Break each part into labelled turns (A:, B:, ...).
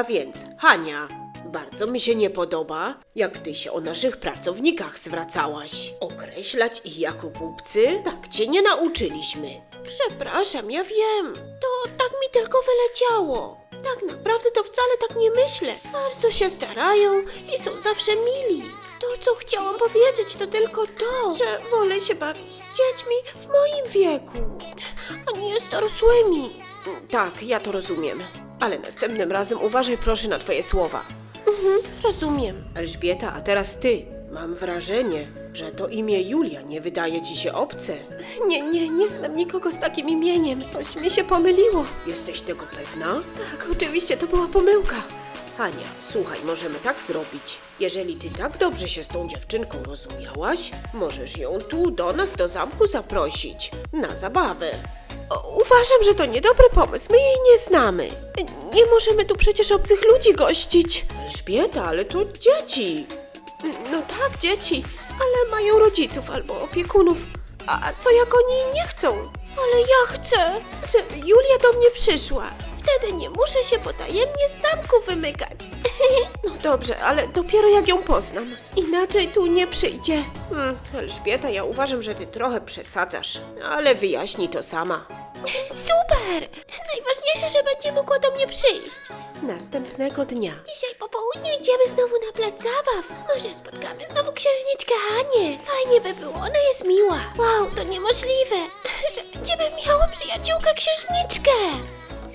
A: A więc, Hania, bardzo mi się nie podoba, jak ty się o naszych pracownikach zwracałaś. Określać ich jako głupcy? Tak cię nie nauczyliśmy. Przepraszam, ja wiem. To tak mi tylko wyleciało. Tak naprawdę to wcale tak nie myślę. Bardzo się starają i są zawsze mili. To, co chciałam powiedzieć, to tylko to, że wolę się bawić z dziećmi w moim wieku, a nie z dorosłymi. Tak, ja to rozumiem. Ale następnym razem uważaj proszę na twoje słowa. Mhm, rozumiem. Elżbieta, a teraz ty. Mam wrażenie, że to imię Julia nie wydaje ci się obce. Nie, nie, nie znam nikogo z takim imieniem. Coś mi się pomyliło. Jesteś tego pewna? Tak, oczywiście to była pomyłka. Hania, słuchaj, możemy tak zrobić. Jeżeli ty tak dobrze się z tą dziewczynką rozumiałaś, możesz ją tu do nas do zamku zaprosić. Na zabawę. Uważam, że to niedobry pomysł. My jej nie znamy. Nie możemy tu przecież obcych ludzi gościć. Elżbieta, ale to dzieci. No tak, dzieci, ale mają rodziców albo opiekunów. A co jak oni nie chcą? Ale ja chcę, żeby Julia do mnie przyszła. Wtedy nie muszę się potajemnie z zamku wymykać. No dobrze, ale dopiero jak ją poznam. Inaczej tu nie przyjdzie. Hmm, Elżbieta, ja uważam, że ty trochę przesadzasz, ale wyjaśnij to sama. Super! Najważniejsze, że będzie mogła do mnie przyjść. Następnego dnia. Dzisiaj po południu idziemy znowu na plac zabaw. Może spotkamy znowu księżniczkę Hanię. Fajnie by było, ona jest miła. Wow, to niemożliwe, że będziemy miały przyjaciółkę księżniczkę.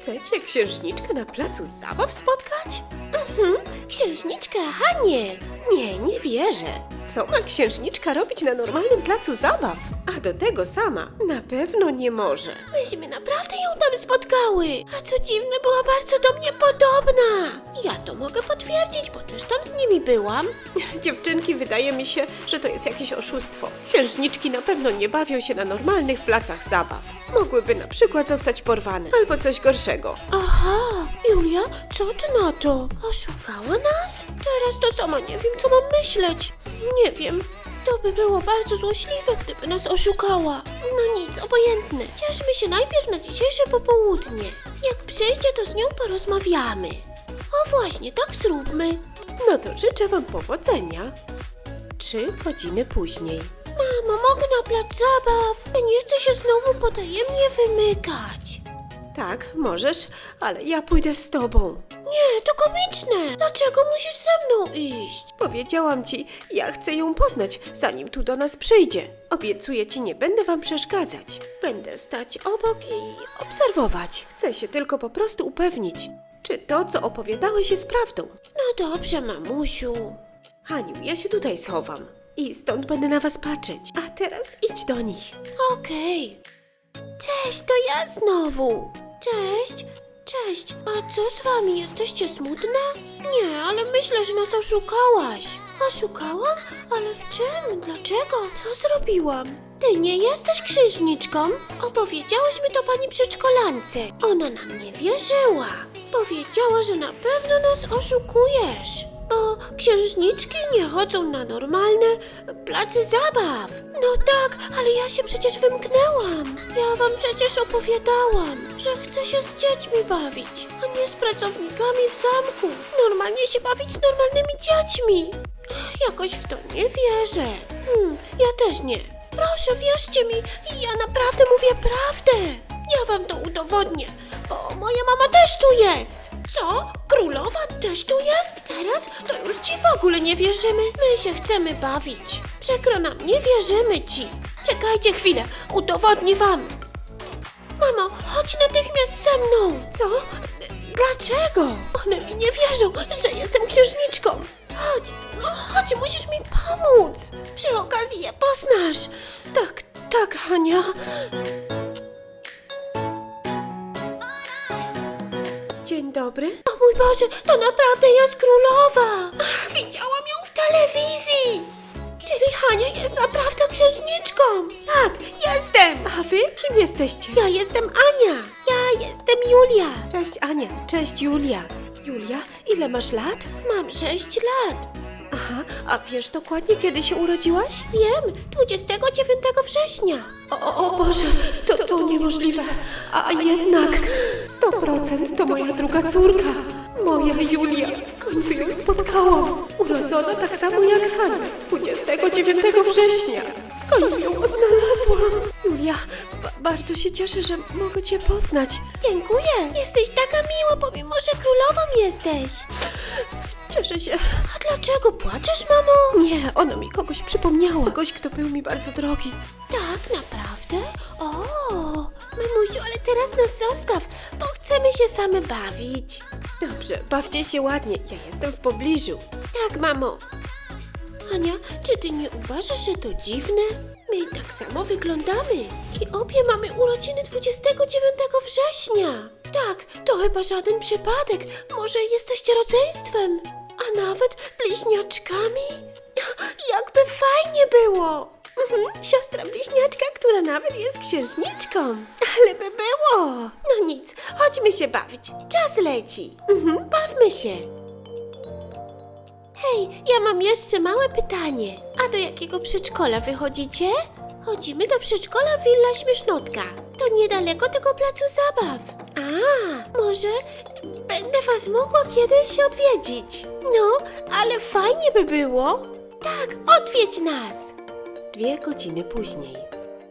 A: Chcecie księżniczkę na placu zabaw spotkać? Mhm, księżniczkę Hanię. Nie, nie wierzę. Co ma księżniczka robić na normalnym placu zabaw? A do tego sama na pewno nie może. Myśmy naprawdę ją tam spotkały. A co dziwne, była bardzo do mnie podobna. Ja to mogę potwierdzić, bo też tam z nimi byłam. Dziewczynki, wydaje mi się, że to jest jakieś oszustwo. Księżniczki na pewno nie bawią się na normalnych placach zabaw. Mogłyby na przykład zostać porwane albo coś gorszego. Aha, Julia, co ty na to? Oszukała nas? Teraz to sama nie wiem, co mam myśleć. Nie wiem. To by było bardzo złośliwe, gdyby nas oszukała. No nic, obojętne. Cieszmy się najpierw na dzisiejsze popołudnie. Jak przyjdzie, to z nią porozmawiamy. O właśnie, tak zróbmy. No to życzę wam powodzenia. Trzy godziny później. Mamo, mogę na plac zabaw? Nie chcę się znowu potajemnie wymykać. Tak, możesz, ale ja pójdę z tobą. Nie, to komiczne. Dlaczego musisz ze mną iść? Powiedziałam ci, ja chcę ją poznać, zanim tu do nas przyjdzie. Obiecuję ci, nie będę wam przeszkadzać. Będę stać obok i obserwować. Chcę się tylko po prostu upewnić, czy to, co opowiadałeś, jest prawdą. No dobrze, mamusiu. Haniu, ja się tutaj schowam i stąd będę na was patrzeć. A teraz idź do nich. Okej. Cześć, to ja znowu. Cześć, cześć. A co z wami? Jesteście smutne? Nie, ale myślę, że nas oszukałaś. Oszukałam? Ale w czym? Dlaczego? Co zrobiłam? Ty nie jesteś księżniczką? Opowiedziałeś mi to pani przedszkolance. Ona nam nie wierzyła. Powiedziała, że na pewno nas oszukujesz. Bo księżniczki nie chodzą na normalne place zabaw. No tak, ale ja się przecież wymknęłam. Ja wam przecież opowiadałam, że chcę się z dziećmi bawić, a nie z pracownikami w zamku. Normalnie się bawić z normalnymi dziećmi. Jakoś w to nie wierzę. Hmm, ja też nie. Proszę, wierzcie mi, ja naprawdę mówię prawdę. Ja wam to udowodnię, bo moja mama też tu jest. Co? Królowa też tu jest? Teraz to już ci w ogóle nie wierzymy. My się chcemy bawić. Przykro nam, nie wierzymy ci. Czekajcie chwilę, udowodnię wam. Mamo, chodź natychmiast ze mną. Co? Dlaczego? One mi nie wierzą, że jestem księżniczką. Chodź, no chodź, musisz mi pomóc. Przy okazji je poznasz. Tak, tak, Hania. Dobry. O mój Boże, to naprawdę jest królowa. Ach, Widziałam ją w telewizji. Czyli Hania jest naprawdę księżniczką. Tak, jestem. A wy kim jesteście? Ja jestem Ania. Ja jestem Julia. Cześć Ania. Cześć Julia. Julia, ile masz lat? Mam sześć lat. Aha, a wiesz dokładnie kiedy się urodziłaś? Wiem, 29 września. O, o, o Boże, to, to niemożliwe. A jednak 100% to moja druga córka. Moja Julia, w końcu ją spotkałam. Urodzona tak samo jak Hania, 29 września. W końcu ją odnalazłam. Julia, ba- bardzo się cieszę, że mogę cię poznać.
B: Dziękuję. Jesteś taka miła, pomimo że królową jesteś.
A: Cieszę się.
B: A dlaczego płaczesz, mamo?
A: Nie, ona mi kogoś przypomniała. Kogoś, kto był mi bardzo drogi.
B: Tak, naprawdę? O, mamusiu, ale teraz nas zostaw, bo chcemy się same bawić.
A: Dobrze, bawcie się ładnie. Ja jestem w pobliżu.
B: Tak, mamo. Ania, czy ty nie uważasz, że to dziwne? My tak samo wyglądamy i obie mamy urodziny 29 września. Tak, to chyba żaden przypadek. Może jesteście rodzeństwem, a nawet bliźniaczkami? Jakby fajnie było! Mhm, siostra bliźniaczka, która nawet jest księżniczką. Ale by było! No nic, chodźmy się bawić. Czas leci. Mhm, bawmy się. Hej, ja mam jeszcze małe pytanie. A do jakiego przedszkola wychodzicie? Chodzimy do przedszkola Willa Śmiesznotka. To niedaleko tego placu zabaw. A, może będę was mogła kiedyś odwiedzić. No, ale fajnie by było. Tak, odwiedź nas.
A: Dwie godziny później.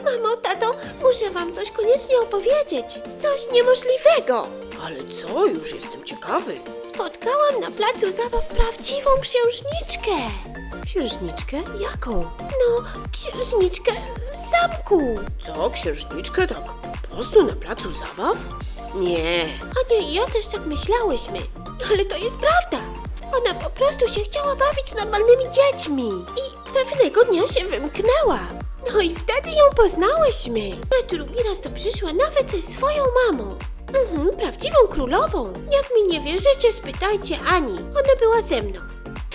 B: Mamo, tato, muszę wam coś koniecznie opowiedzieć. Coś niemożliwego.
A: Ale co? Już jestem ciekawy.
B: Spotkałam na placu zabaw prawdziwą księżniczkę.
A: Księżniczkę? Jaką?
B: No, księżniczkę z zamku.
A: Co? Księżniczkę tak po prostu na placu zabaw? Nie.
B: A nie, ja też tak myślałyśmy. Ale to jest prawda. Ona po prostu się chciała bawić z normalnymi dziećmi. I pewnego dnia się wymknęła. No i wtedy ją poznałyśmy. A drugi raz to przyszła nawet ze swoją mamą. Mhm, prawdziwą królową. Jak mi nie wierzycie, spytajcie Ani. Ona była ze mną.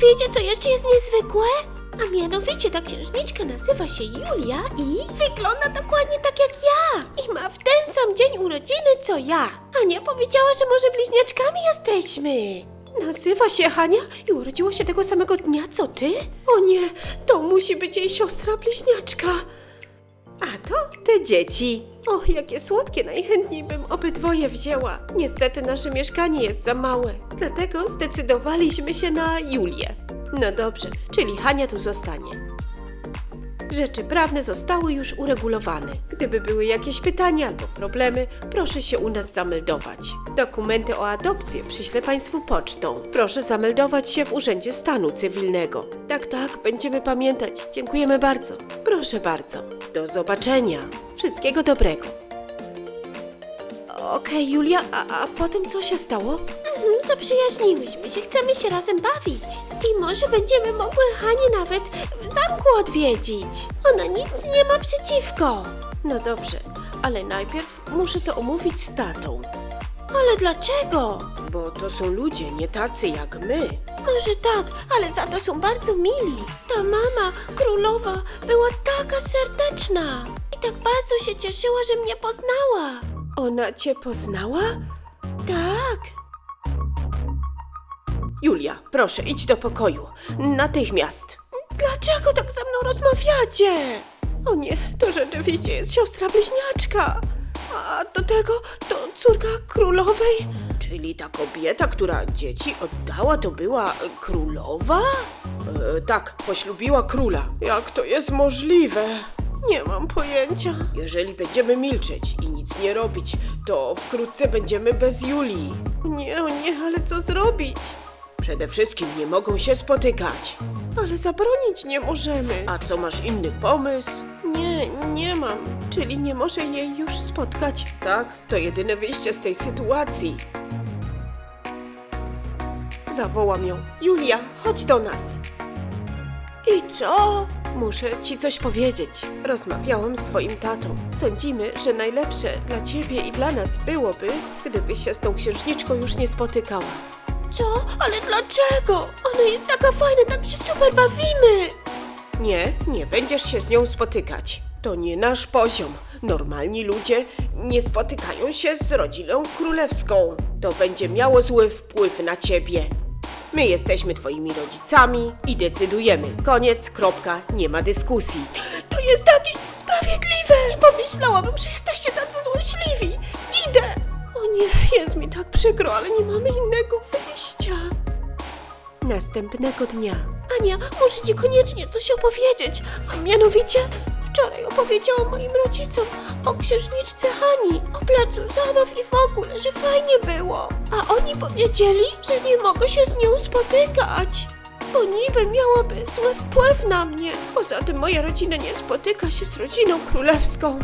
B: Wiecie, co jeszcze jest niezwykłe? A mianowicie ta księżniczka nazywa się Julia i wygląda dokładnie tak jak ja. I ma w ten sam dzień urodziny co ja. Ania powiedziała, że może bliźniaczkami jesteśmy.
A: Nazywa się Hania i urodziła się tego samego dnia co ty? O nie, to musi być jej siostra bliźniaczka. A to te dzieci. O, jakie słodkie, najchętniej bym obydwoje wzięła. Niestety nasze mieszkanie jest za małe, dlatego zdecydowaliśmy się na Julię. No dobrze, czyli Hania tu zostanie. Rzeczy prawne zostały już uregulowane. Gdyby były jakieś pytania albo problemy, proszę się u nas zameldować. Dokumenty o adopcję przyślę Państwu pocztą. Proszę zameldować się w Urzędzie Stanu Cywilnego. Tak, tak, będziemy pamiętać. Dziękujemy bardzo. Proszę bardzo. Do zobaczenia. Wszystkiego dobrego. Okej, Julia, a, a potem co się stało?
B: Zaprzyjaźniłyśmy się, chcemy się razem bawić. I może będziemy mogły Hanię nawet w zamku odwiedzić. Ona nic nie ma przeciwko.
A: No dobrze, ale najpierw muszę to omówić z tatą.
B: Ale dlaczego?
A: Bo to są ludzie nie tacy jak my.
B: Może tak, ale za to są bardzo mili. Ta mama, królowa, była taka serdeczna. I tak bardzo się cieszyła, że mnie poznała.
A: Ona cię poznała?
B: Tak.
A: Julia, proszę, idź do pokoju. Natychmiast.
B: Dlaczego tak ze mną rozmawiacie?
A: O nie, to rzeczywiście jest siostra bliźniaczka. A do tego to córka królowej. Czyli ta kobieta, która dzieci oddała, to była królowa? E, tak, poślubiła króla. Jak to jest możliwe? Nie mam pojęcia. Jeżeli będziemy milczeć i nic nie robić, to wkrótce będziemy bez Julii. Nie, nie, ale co zrobić? Przede wszystkim nie mogą się spotykać. Ale zabronić nie możemy. A co masz inny pomysł? Nie, nie mam. Czyli nie może jej już spotkać. Tak, to jedyne wyjście z tej sytuacji. Zawołam ją. Julia, chodź do nas. I co? Muszę ci coś powiedzieć. Rozmawiałam z twoim tatą. Sądzimy, że najlepsze dla ciebie i dla nas byłoby, gdybyś się z tą księżniczką już nie spotykała.
B: Co? Ale dlaczego? Ona jest taka fajna, tak się super bawimy.
A: Nie, nie będziesz się z nią spotykać. To nie nasz poziom. Normalni ludzie nie spotykają się z rodziną królewską. To będzie miało zły wpływ na ciebie. My jesteśmy twoimi rodzicami i decydujemy. Koniec, kropka, nie ma dyskusji.
B: To jest takie niesprawiedliwe. Nie pomyślałabym, że jesteście tacy złośliwi. Idę. O
A: nie, jest mi tak przykro, ale nie mamy innego wyjścia. Następnego dnia.
B: Ania, muszę ci koniecznie coś opowiedzieć. A mianowicie, wczoraj opowiedziałam moim rodzicom o księżniczce Hani, o placu zabaw i w ogóle, że fajnie było. A oni powiedzieli, że nie mogę się z nią spotykać. Bo niby miałaby zły wpływ na mnie. Poza tym moja rodzina nie spotyka się z rodziną królewską.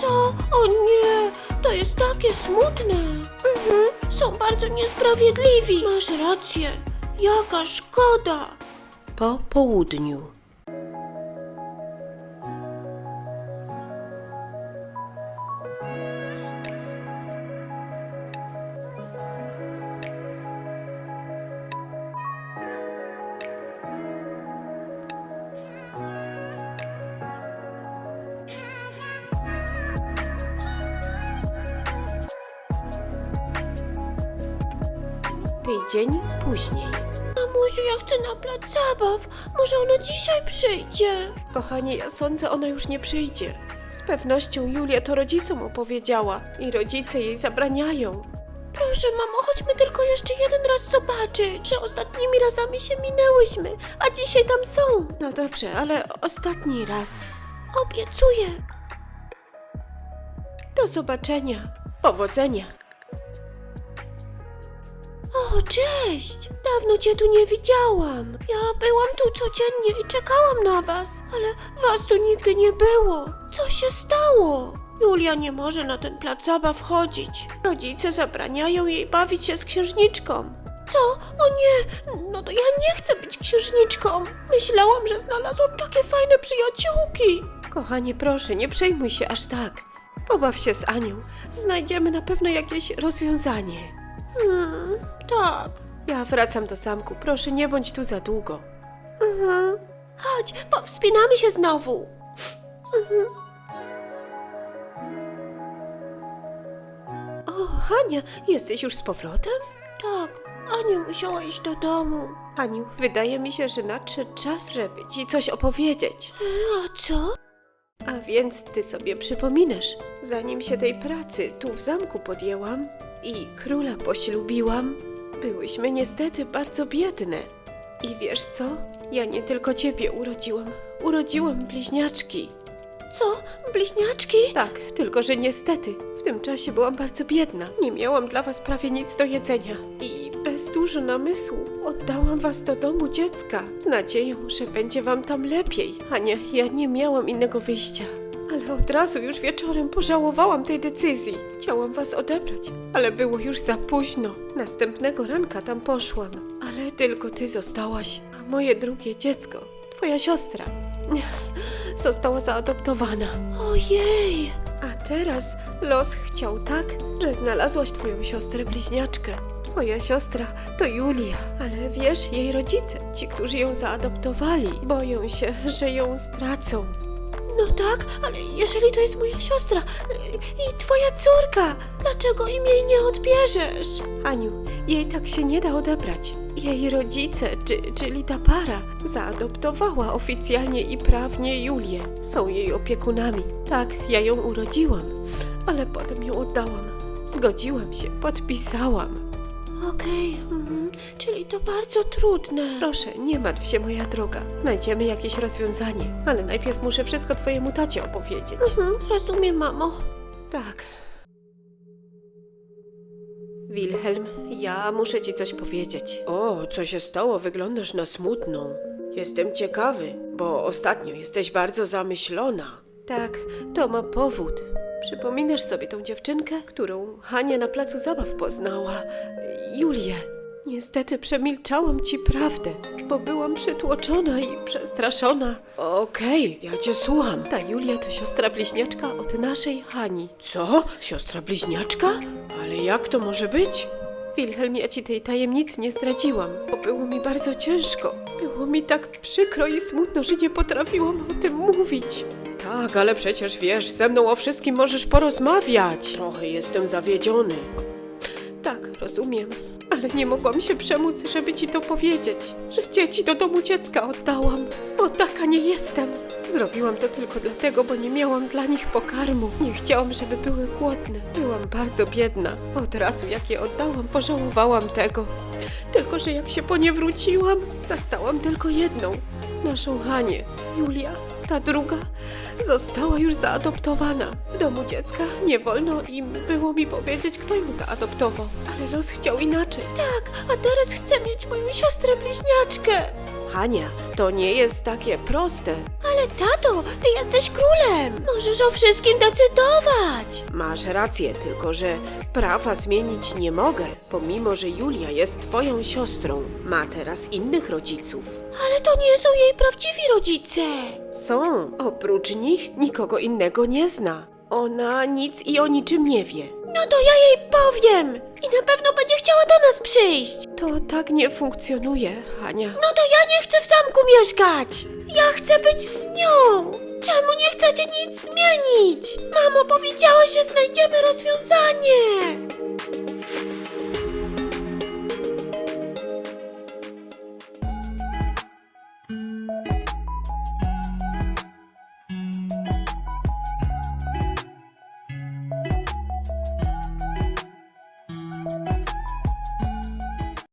B: Co? O nie, to jest takie smutne. Mhm, są bardzo niesprawiedliwi. Masz rację. Jaka szkoda.
A: Po południu. Tydzień później.
B: Mamusiu, ja chcę na plac zabaw. Może ona dzisiaj przyjdzie?
A: Kochanie, ja sądzę, ona już nie przyjdzie. Z pewnością Julia to rodzicom opowiedziała i rodzice jej zabraniają.
B: Proszę, mamo, chodźmy tylko jeszcze jeden raz zobaczyć, że ostatnimi razami się minęłyśmy, a dzisiaj tam są.
A: No dobrze, ale ostatni raz.
B: Obiecuję.
A: Do zobaczenia. Powodzenia.
B: O, cześć! Dawno cię tu nie widziałam. Ja byłam tu codziennie i czekałam na was, ale was tu nigdy nie było. Co się stało? Julia nie może na ten plac zabaw chodzić. Rodzice zabraniają jej bawić się z księżniczką. Co? O nie! No to ja nie chcę być księżniczką. Myślałam, że znalazłam takie fajne przyjaciółki.
A: Kochanie, proszę, nie przejmuj się aż tak. Pobaw się z Anią. Znajdziemy na pewno jakieś rozwiązanie.
B: Hmm, tak.
A: Ja wracam do zamku. Proszę, nie bądź tu za długo.
B: Mhm. Chodź, powspinamy się znowu.
A: O, Hania, jesteś już z powrotem?
B: Tak, Ania musiała iść do domu.
A: Haniu, wydaje mi się, że nadszedł czas, żeby ci coś opowiedzieć.
B: A co?
A: A więc ty sobie przypominasz, zanim się tej pracy tu w zamku podjęłam i króla poślubiłam, byłyśmy niestety bardzo biedne. I wiesz co? Ja nie tylko ciebie urodziłam, urodziłam bliźniaczki.
B: Co? Bliźniaczki?
A: Tak, tylko że niestety w tym czasie byłam bardzo biedna. Nie miałam dla was prawie nic do jedzenia. I bez dużo namysłu oddałam was do domu dziecka z nadzieją, że będzie wam tam lepiej. Ania, ja nie miałam innego wyjścia. Ale od razu już wieczorem pożałowałam tej decyzji. Chciałam was odebrać, ale było już za późno. Następnego ranka tam poszłam, ale tylko ty zostałaś, a moje drugie dziecko, twoja siostra, została zaadoptowana.
B: Ojej!
A: A teraz los chciał tak, że znalazłaś twoją siostrę bliźniaczkę. Twoja siostra to Julia, ale wiesz, jej rodzice, ci, którzy ją zaadoptowali, boją się, że ją stracą.
B: No tak, ale jeżeli to jest moja siostra y, i twoja córka, dlaczego im jej nie odbierzesz?
A: Aniu, jej tak się nie da odebrać. Jej rodzice, czy, czyli ta para, zaadoptowała oficjalnie i prawnie Julię. Są jej opiekunami. Tak, ja ją urodziłam, ale potem ją oddałam. Zgodziłam się, podpisałam.
B: Okej, mhm, czyli to bardzo trudne.
A: Proszę, nie martw się, moja droga. Znajdziemy jakieś rozwiązanie, ale najpierw muszę wszystko twojemu tacie opowiedzieć.
B: Mhm, rozumiem, mamo.
A: Tak. Wilhelm, ja muszę ci coś powiedzieć. O, co się stało? Wyglądasz na smutną. Jestem ciekawy, bo ostatnio jesteś bardzo zamyślona. Tak, to ma powód. Przypominasz sobie tą dziewczynkę, którą Hania na placu zabaw poznała? Julię. Niestety przemilczałam ci prawdę, bo byłam przytłoczona i przestraszona. Okej, ja cię słucham. Ta Julia to siostra bliźniaczka od naszej Hani. Co? Siostra bliźniaczka? Ale jak to może być? Wilhelm, ja ci tej tajemnicy nie zdradziłam, bo było mi bardzo ciężko. Było mi tak przykro i smutno, że nie potrafiłam o tym mówić. Tak, ale przecież wiesz, ze mną o wszystkim możesz porozmawiać. Trochę jestem zawiedziony. Tak, rozumiem, ale nie mogłam się przemóc, żeby ci to powiedzieć, że dzieci do domu dziecka oddałam, bo taka nie jestem. Zrobiłam to tylko dlatego, bo nie miałam dla nich pokarmu. Nie chciałam, żeby były głodne. Byłam bardzo biedna. Od razu jak je oddałam, pożałowałam tego. Tylko, że jak się po nie wróciłam, zastałam tylko jedną. Naszą Hanię. Julia, ta druga, została już zaadoptowana. W domu dziecka nie wolno im było mi powiedzieć, kto ją zaadoptował. Ale los chciał inaczej.
B: Tak, a teraz chcę mieć moją siostrę bliźniaczkę.
A: Hania, to nie jest takie proste.
B: Ale tato, ty jesteś królem. Możesz o wszystkim decydować.
A: Masz rację, tylko że prawa zmienić nie mogę, pomimo że Julia jest twoją siostrą. Ma teraz innych rodziców.
B: Ale to nie są jej prawdziwi rodzice.
A: Są. Oprócz nich nikogo innego nie zna. Ona nic i o niczym nie wie.
B: No to ja jej powiem. I na pewno będzie chciała do nas przyjść.
A: To tak nie funkcjonuje, Hania.
B: No to ja nie chcę w zamku mieszkać! Ja chcę być z nią! Czemu nie chcecie nic zmienić? Mamo, powiedziałaś, że znajdziemy rozwiązanie!